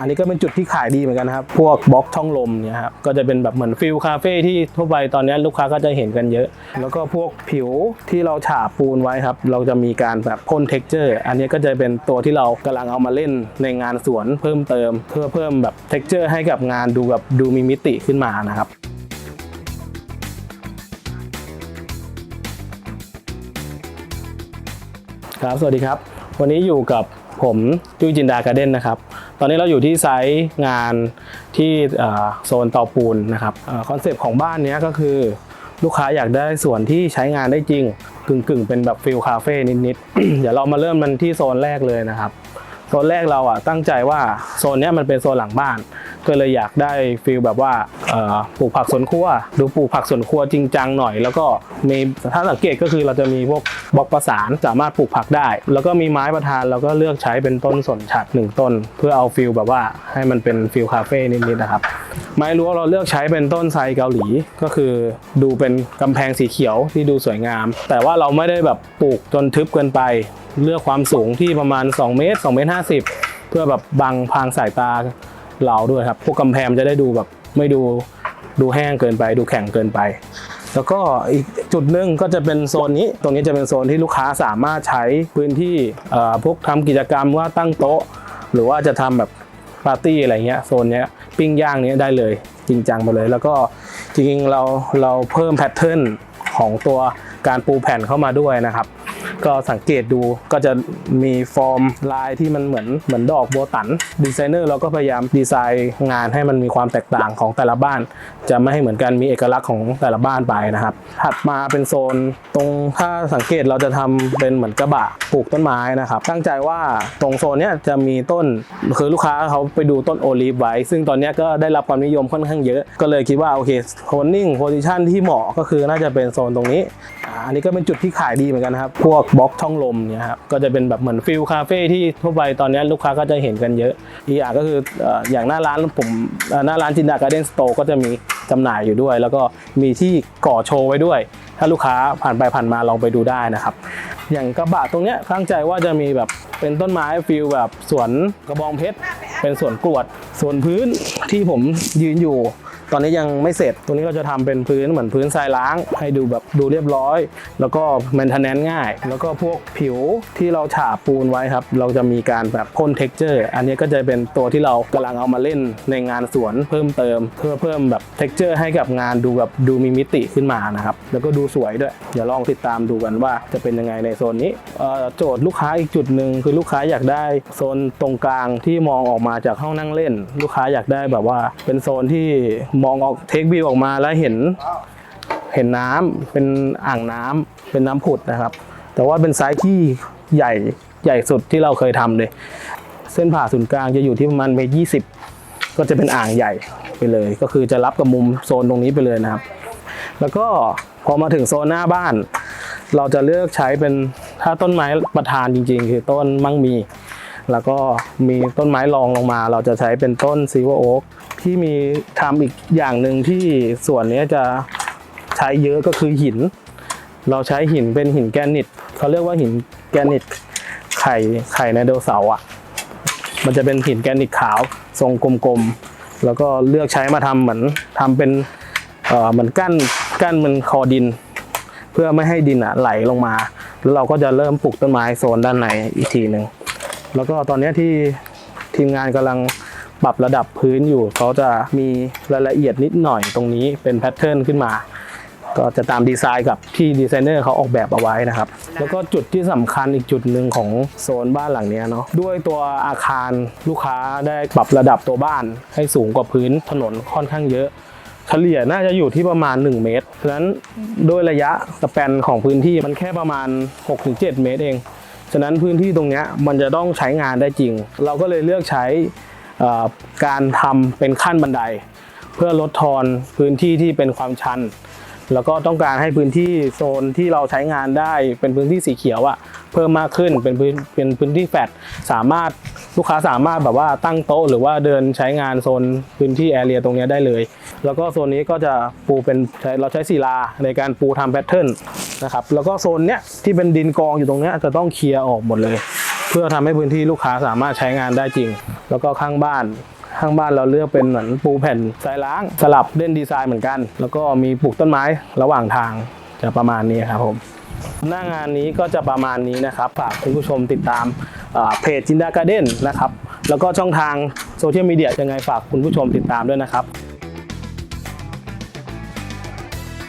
อันนี้ก็เป็นจุดที่ขายดีเหมือนกันนะครับ พวกบล็อกช่องลมเนี่ยครับ ก็จะเป็นแบบเหมือนฟิลคาเฟ่ที่ทั่วไปตอนนี้ลูกค้าก็จะเห็นกันเยอะ แล้วก็พวกผิวที่เราฉาบปูนไว้ครับ เราจะมีการแบบพ่นเท็กเจอร์ อันนี้ก็จะเป็นตัวที่เรากำลังเอามาเล่นในงานสวนเพิ่มเติม เพื่อเพิ่มแบบเท็กเจอร์ให้กับงานดูแบบดูมีมิติขึ้นมานะครับครับ สวัสดีครับ วันนี้อยู่กับผมจุ้ยจินดาการ์เด้นนะครับ ตอนนี้เราอยู่ที่ไซต์งานที่โซนเตาปูนนะครับคอนเซปต์ของบ้านนี้ก็คือลูกค้าอยากได้ส่วนที่ใช้งานได้จริงกึ่งกึ่งๆเป็นแบบฟิลคาเฟ่นิดๆ เดี๋ยวเรามาเริ่มมันที่โซนแรกเลยนะครับ โซนแรกเราอะตั้งใจว่าโซนนี้มันเป็นโซนหลังบ้าน ก็เลยอยากได้ฟีลแบบว่าปลูกผักสวนครัว ดูปลูกผักสวนครัวจริงจังหน่อย แล้วก็มีถ้าสังเกตก็คือเราจะมีพวกบล็อกประสานสามารถปลูกผักได้ แล้วก็มีไม้ประทานเราก็เลือกใช้เป็นต้นสนฉัดหนึ่งต้น เพื่อเอาฟีลแบบว่าให้มันเป็นฟีลคาเฟ่นิดๆนะครับไม้รั้วเราเลือกใช้เป็นต้นไทรเกาหลีก็คือดูเป็นกำแพงสีเขียวที่ดูสวยงาม แต่ว่าเราไม่ได้แบบปลูกจนทึบเกินไป เลือกความสูงที่ประมาณ 2 เมตร2เมตร50 เพื่อแบบบังพรางสายตา เราด้วยครับ พวกกำแพงจะได้ดูแบบไม่ดูดูแห้งเกินไป ดูแข็งเกินไป แล้วก็อีกจุดหนึ่งก็จะเป็นโซนนี้ ตรงนี้จะเป็นโซนที่ลูกค้าสามารถใช้พื้นที่พวกทำกิจกรรมว่าตั้งโต๊ะ หรือว่าจะทำแบบปาร์ตี้อะไรเงี้ยโซนเนี้ยปิ้งย่างเนี้ยได้เลยจริงจังไปเลย แล้วก็จริงๆเราเราเพิ่มแพทเทิร์นของตัวการปูแผ่นเข้ามาด้วยนะครับ ก็สังเกตดูก็จะมีฟอร์มลายที่มันเหมือนเหมือนดอกโบตันดีไซเนอร์เราก็พยายามดีไซน์งานให้มันมีความแตกต่างของแต่ละบ้าน จะไม่ให้เหมือนกันมีเอกลักษณ์ของแต่ละบ้านไปนะครับ ถัดมาเป็นโซนตรงถ้าสังเกตเราจะทำเป็นเหมือนกระบะปลูกต้นไม้นะครับ ตั้งใจว่าตรงโซนนี้จะมีต้นคือลูกค้าเขาไปดูต้นโอลีฟไว้ ซึ่งตอนนี้ก็ได้รับความนิยมค่อนข้างเยอะ ก็เลยคิดว่าโอเคโทนนิ่งโพซิชันที่เหมาะก็คือน่าจะเป็นโซนตรงนี้อันนี้ก็เป็นจุดที่ขายดีเหมือนกันครับ พวกบล็อกช่องลมเนี่ยครับก็จะเป็นแบบเหมือนฟิลคาเฟ่ที่ทั่วไปตอนนี้ลูกค้าก็จะเห็นกันเยอะอีกอย่างก็คืออย่างหน้าร้านผมหน้าร้านจินดาการ์เด้นสโตร์ก็จะมีจำหน่ายอยู่ด้วย แล้วก็มีที่ก่อโชว์ไว้ด้วย ถ้าลูกค้าผ่านไปผ่านมาลองไปดูได้นะครับ อย่างกระบะตรงเนี้ยตั้งใจว่าจะมีแบบเป็นต้นไม้ฟิลแบบสวนกระบองเพชรเป็นสวนกรวดส่วนพื้นที่ผมยืนอยู่ ตอนนี้ยังไม่เสร็จ ตรงนี้เราจะทำเป็นพื้นเหมือนพื้นทรายล้าง ให้ดูแบบดูเรียบร้อย แล้วก็แมนเทนแนนง่าย แล้วก็พวกผิวที่เราฉาบปูนไว้ครับ เราจะมีการแบบพ่นเท็กเจอร์ อันนี้ก็จะเป็นตัวที่เรากำลังเอามาเล่นในงานสวนเพิ่มเติม เพื่อเพิ่มแบบเท็กเจอร์ให้กับงานดูแบบดูมีมิติขึ้นมานะครับ แล้วก็ดูสวยด้วย เดี๋ยวลองติดตามดูกันว่าจะเป็นยังไงในโซนนี้โจทย์ลูกค้าอีกจุดหนึ่งคือลูกค้าอยากได้โซนตรงกลางที่มองออกมาจากห้องนั่งเล่น ลูกค้าอยากได้แบบว่าเป็นโซนที่มมองออกเทควิวออกมาแล้วเห็นเห็นน้ำเป็นอ่างน้ำเป็นน้ำผุดนะครับ แต่ว่าเป็นไซส์ที่ใหญ่ใหญ่สุดที่เราเคยทำเลย เส้นผ่าศูนย์กลางจะอยู่ที่ประมาณเมตรยี่สิบก็จะเป็นอ่างใหญ่ไปเลย ก็คือจะรับกับมุมโซนตรงนี้ไปเลยนะครับ แล้วก็พอมาถึงโซนหน้าบ้าน เราจะเลือกใช้เป็นถ้าต้นไม้ประธานจริงๆ คือต้นมั่งมี แล้วก็มีต้นไม้รองลงมา เราจะใช้เป็นต้นซีเวอร์โอ๊กที่มีทำอีกอย่างหนึ่งที่ส่วนนี้จะใช้เยอะก็คือหิน เราใช้หินเป็นหินแกรนิตเขาเรียกว่าหินแกรนิตไข่ไข่ในโดเสาร์อะ มันจะเป็นหินแกรนิตขาวทรงกลมๆ แล้วก็เลือกใช้มาทำเหมือนทำเป็นเอ่อเหมือนกั้นกั้นมันคอดิน เพื่อไม่ให้ดินอะไหลลงมา แล้วเราก็จะเริ่มปลูกต้นไม้โซนด้านในอีกทีหนึ่ง แล้วก็ตอนเนี้ยที่ทีมงานกำลังปรับระดับพื้นอยู่เขาจะมีรายละเอียดนิดหน่อยตรงนี้เป็นแพทเทิร์นขึ้นมา ก็จะตามดีไซน์กับที่ดีไซเนอร์เขาออกแบบเอาไว้นะครับ แล้วก็จุดที่สำคัญอีกจุดหนึ่งของโซนบ้านหลังเนี้ยเนาะด้วยตัวอาคารลูกค้าได้ปรับระดับตัวบ้านให้สูงกว่าพื้นถนนค่อนข้างเยอะเฉลี่ยน่าจะอยู่ที่ประมาณ 1 เมตรฉะนั้นด้วยระยะสแปนของพื้นที่มันแค่ประมาณ 6-7 เมตรเอง ฉะนั้นพื้นที่ตรงเนี้ยมันจะต้องใช้งานได้จริง เราก็เลยเลือกใช้การทำเป็นขั้นบันได เพื่อลดทอนพื้นที่ที่เป็นความชัน แล้วก็ต้องการให้พื้นที่โซนที่เราใช้งานได้เป็นพื้นที่สีเขียวอะเพิ่มมากขึ้นเป็นพื้นเป็นพื้นที่แฟลตสามารถลูกค้าสามารถแบบว่าตั้งโต๊ะหรือว่าเดินใช้งานโซนพื้นที่แอเรียตรงเนี้ยได้เลย แล้วก็โซนนี้ก็จะปูเป็นใช้เราใช้ศิลาในการปูทำแพทเทิร์น นะครับแล้วก็โซนเนี้ยที่เป็นดินกองอยู่ตรงเนี้ยจะต้องเคลียร์ออกหมดเลย เพื่อทำให้พื้นที่ลูกค้าสามารถใช้งานได้จริง แล้วก็ข้างบ้านข้างบ้านเราเลือกเป็นเหมือนปูแผ่นทรายล้างสลับเล่นดีไซน์เหมือนกัน แล้วก็มีปลูกต้นไม้ระหว่างทางจะประมาณนี้ครับผมหน้างานนี้ก็จะประมาณนี้นะครับฝากคุณผู้ชมติดตามเพจจินดาการ์เด้นนะครับ แล้วก็ช่องทางโซเชียลมีเดียยังไงฝากคุณผู้ชมติดตามด้วยนะครับ